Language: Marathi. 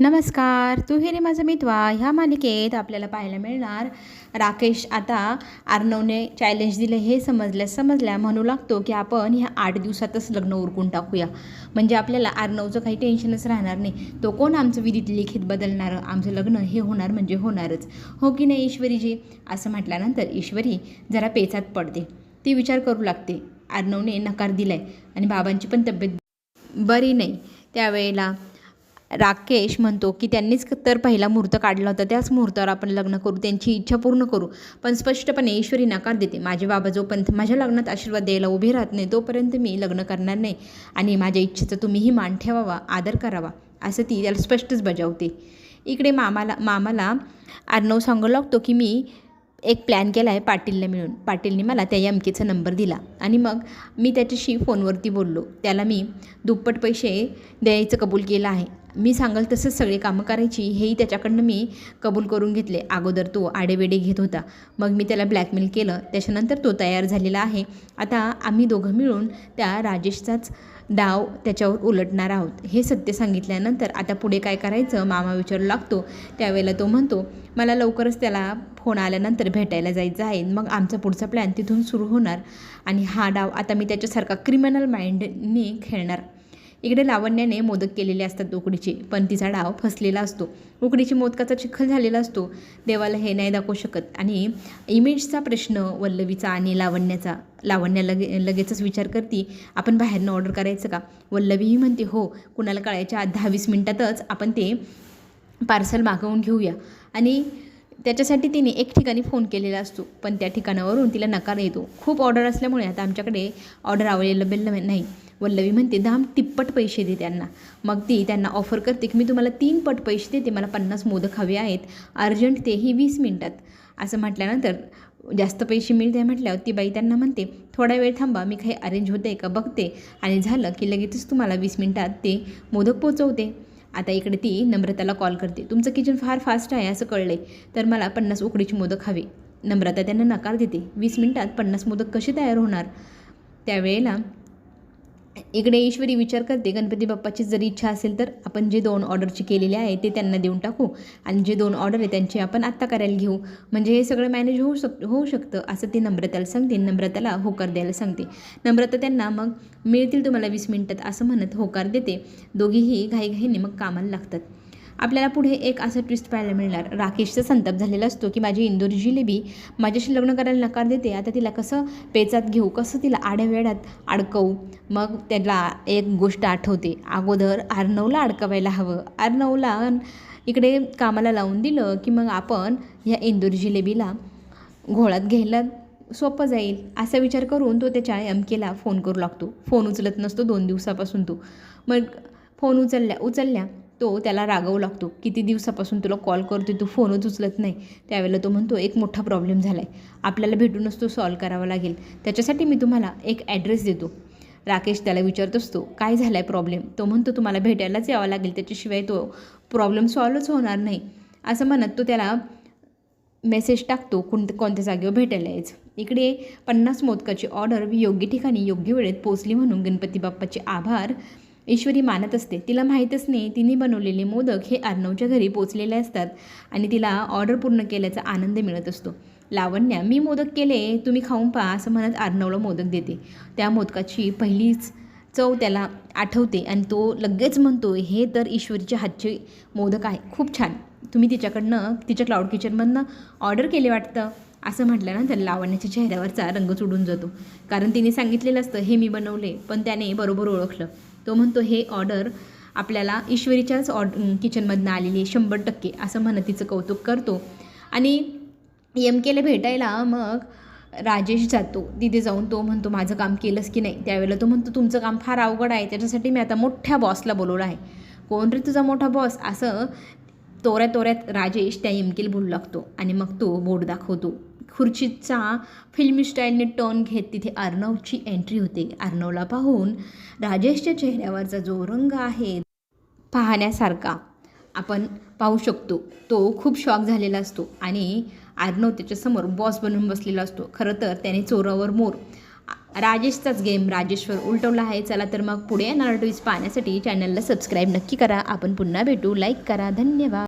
नमस्कार. तू हेरे माझा मित्वा ह्या मालिकेत आपल्याला पाहायला मिळणार राकेश आता अर्णवने चॅलेंज दिलं हे समजल्या समजल्या म्हणू लागतो की आपण ह्या आठ दिवसातच लग्न उरकून टाकूया. म्हणजे आपल्याला अर्णवचं काही टेन्शनच राहणार नाही. तो कोण आमचं विधीत लिखित बदलणारं? आमचं लग्न हे होणार म्हणजे होणारच. हो की नाही ईश्वरीजी? असं म्हटल्यानंतर ईश्वरी जरा पेचात पडते. ती विचार करू लागते. अर्णवने नकार दिलाय आणि बाबांची पण तब्येत बरी नाही. त्यावेळेला राकेश म्हणतो की त्यांनीच तर पहिला मुहूर्त काढला होता. त्याच मुहूर्तावर आपण लग्न करू त्यांची इच्छा पूर्ण करू. पण स्पष्टपणे ईश्वरी नकार देते. माझे बाबा जोपर्यंत माझ्या लग्नात आशीर्वाद द्यायला उभे राहत नाही तोपर्यंत मी लग्न करणार नाही. आणि माझ्या इच्छेचा तुम्हीही मान ठेवावा आदर करावा असं ती त्याला स्पष्टच बजावते. इकडे मामाला मामाला अर्णव सांगू लागतो की मी एक प्लॅन केला आहे पाटीलला मिळून. पाटीलने मला त्या यमकेचा नंबर दिला. आणि मग मी त्याच्याशी फोनवरती बोललो. त्याला मी दुप्पट पैसे द्यायचं कबूल केलं आहे. मी सांगाल तसंच सगळे कामं करायची हेही त्याच्याकडनं मी कबूल करून घेतले. अगोदर तो आडेवेडे घेत होता. मग मी त्याला ब्लॅकमेल केलं. त्याच्यानंतर तो तयार झालेला आहे. आता आम्ही दोघं मिळून त्या राजेशचाच डाव त्याच्यावर उलटणार आहोत. हे सत्य सांगितल्यानंतर आता पुढे काय करायचं? मामा विचारू लागतो. त्यावेळेला तो म्हणतो मला लवकरच त्याला फोन आल्यानंतर भेटायला जायचं आहे. मग आमचा पुढचा प्लॅन तिथून सुरू होणार आणि हा डाव आता मी त्याच्यासारखा क्रिमिनल माइंडने खेळणार इकडे लावण्याने मोदक केलेले असतात उकडीचे पण तिचा डाव फसलेला असतो. उकडीची मोदकाचा चिखल झालेला असतो. देवाला हे नाही दाखवू शकत. आणि इमेजचा प्रश्न वल्लवीचा आणि लावण्याचा लावण्या लगे लगेचच विचार करते आपण बाहेरनं ऑर्डर करायचं का? वल्लवीही म्हणते हो कुणाला कळायच्या दहा वीस मिनटातच आपण ते पार्सल मागवून घेऊया. आणि त्याच्यासाठी तिने एक ठिकाणी फोन केलेला असतो पण त्या ठिकाणावरून तिला नकार येतो. खूप ऑर्डर असल्यामुळे आता आमच्याकडे ऑर्डर अवेलेबल नाही. वल्लवी म्हणते धाम तिप्पट पैसे दे त्यांना. मग ती त्यांना ऑफर करते की मी तुम्हाला तीन पट पैसे देते मला पन्नास मोदक हवे आहेत अर्जंट तेही वीस मिनटात. असं म्हटल्यानंतर जास्त पैसे मिळते म्हटल्यावर ती बाई त्यांना म्हणते थोडा वेळ थांबा मी काही अरेंज होते का बघते. आणि झालं की लगेचच तुम्हाला वीस मिनटात ते मोदक पोचवते. आता इकडे ती नम्रताला कॉल करते तुमचं किचन फार फास्ट आहे असं कळलं आहे तर मला पन्नास उकडीची मोदक हवे. नम्रता त्यांना नकार देते वीस मिनटात पन्नास मोदक कसे तयार होणार? त्यावेळेला इकडे ईश्वरी विचार करते गणपती बाप्पाची जर इच्छा असेल तर आपण जे दोन ऑर्डरची केलेले आहे ते त्यांना देऊन टाकू आणि जे दोन ऑर्डर आहे त्यांची आपण आत्ता करायला घेऊ. म्हणजे हे सगळं मॅनेज होऊ शक होऊ शकतं असं ते नम्रताला सांगते नम्रताला होकार द्यायला सांगते. नम्रता त्यांना मग मिळतील तुम्हाला वीस मिनटात असं म्हणत होकार देते. दोघीही घाईघाईने मग कामाला लागतात. आपल्याला पुढे एक असं ट्विस्ट पाहायला मिळणार. राकेशचा संताप झालेला असतो की माझी इंदोर जिलेबी माझ्याशी लग्न करायला नकार देते. आता तिला कसं पेचात घेऊ कसं तिला आड्या वेळात अडकवू? मग त्याला एक गोष्ट आठवते. अगोदर आर्नवला अडकवायला हवं. अर्नवला इकडे कामाला लावून दिलं की मग आपण ह्या इंदोर जिलेबीला घोळात घ्यायला सोपं जाईल. असा विचार करून तो त्याच्या एमकेला फोन करू लागतो. फोन उचलत नसतो दोन दिवसापासून तो. मग फोन उचलल्या उचलल्या तो त्याला रागवू लागतो. किती दिवसापासून तुला कॉल करतो तू फोनच उचलत नाही. त्यावेळेला तो म्हणतो एक मोठा प्रॉब्लेम झाला आहे आपल्याला भेटूनच तो सॉल्व करावा लागेल. त्याच्यासाठी मी तुम्हाला एक ॲड्रेस देतो. राकेश त्याला विचारत असतो काय झाला आहे प्रॉब्लेम तो म्हणतो तुम्हाला भेटायलाच यावं लागेल. त्याच्याशिवाय तो प्रॉब्लेम सॉल्वच होणार नाही. असं म्हणत तो त्याला मेसेज टाकतो कोण कोणत्या जागेवर भेटायला यायचं? इकडे पन्नास मोदकाची ऑर्डर योग्य ठिकाणी योग्य वेळेत पोचली म्हणून गणपती बाप्पाचे आभार. ईश्वरी मानत असते. तिला माहीतच नाही तिने बनवलेले मोदक हे अर्णवच्या घरी पोचलेले असतात आणि तिला ऑर्डर पूर्ण केल्याचा आनंद मिळत असतो. लावण्या मी मोदक केले तुम्ही खाऊन पहा असं म्हणत अर्णवला मोदक देते. त्या मोदकाची पहिलीच चव त्याला आठवते आणि तो लगेच म्हणतो हे तर ईश्वरीच्या हातचे मोदक आहे खूप छान. तुम्ही तिच्याकडनं तिच्या क्लाउड किचनमधनं ऑर्डर केले वाटतं? असं म्हटल्यानंतर लावण्याच्या चेहऱ्यावरचा रंग चुडून जातो. कारण तिने सांगितलेलं असतं हे मी बनवले. पण त्याने बरोबर ओळखलं. तो म्हणतो हे ऑर्डर आपल्याला ईश्वरीच्याच ऑर्ड किचनमधनं आलेली आहे शंभर टक्के असं म्हणत तिचं कौतुक करतो. आणि एम केला भेटायला मग राजेश जातो. तिथे जाऊन तो म्हणतो माझं काम केलंस की नाही? त्यावेळेला तो म्हणतो तुमचं काम फार अवघड आहे त्याच्यासाठी मी आता मोठ्या बॉसला बोलवलं आहे. कोण रे तुझा मोठा बॉस? असं तोऱ्या तोऱ्यात राजेश त्या एमकेल बोलू लागतो आणि मग तो बोर्ड दाखवतो. खुर्चीचा फिल्मी स्टाईलने टर्न घेत तिथे अर्णवची एंट्री होते. अर्णवला पाहून राजेशच्या चेहऱ्यावरचा जो रंग आहे पाहण्यासारखा आपण पाहू शकतो. तो खूप शॉक झालेला असतो आणि अर्णव त्याच्यासमोर बॉस बनून बसलेला असतो. खरं तर त्याने चोरावर मोर. राजेशचाच गेम राजेश्वर उलटवला आहे. चला तर मग पुढे येणार ट्विस्ट पाहण्यासाठी चॅनलला सबस्क्राईब नक्की करा. आपण पुन्हा भेटू. लाईक करा. धन्यवाद.